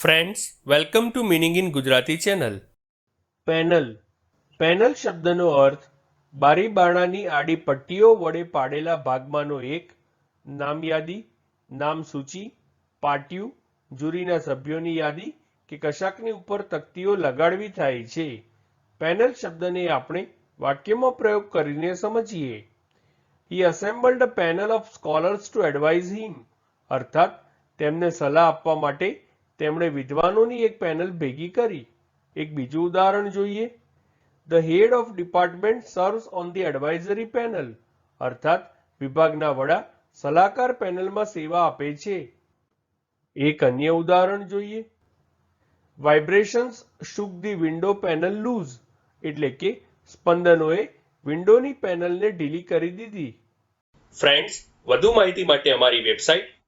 Friends welcome to meaning in Gujarati channel panel panel શબ્દનો અર્થ બારી બારણાની આડી પટ્ટીઓ વડે પાડેલા ભાગમાંનો એક નામ યાદી નામ સૂચિ પાટિયું, જુરીના સભ્યોની યાદી કે કશાકની ઉપર તકતીઓ લગાડવી થાય છે. પેનલ શબ્દને આપણે વાક્યમાં પ્રયોગ કરીને સમજીએ. He assembled panel of scholars to advise him અર્થાત, તેમને સલાહ આપવા માટે તેમણે વિદ્વાનોની એક પેનલ ભેગી કરી. એક બીજું ઉદાહરણ જોઈએ. The head of department serves on the advisory panel અર્થાત, વિભાગના વડા સલાહકાર પેનલમાં સેવા આપે છે. એક અન્ય ઉદાહરણ જોઈએ. Vibrations shook the window panel loose એટલે કે સ્પંદનોએ વિન્ડોની પેનલને ઢીલી કરી દીધી. ફ્રેન્ડ્સ વધુ માહિતી માટે અમારી website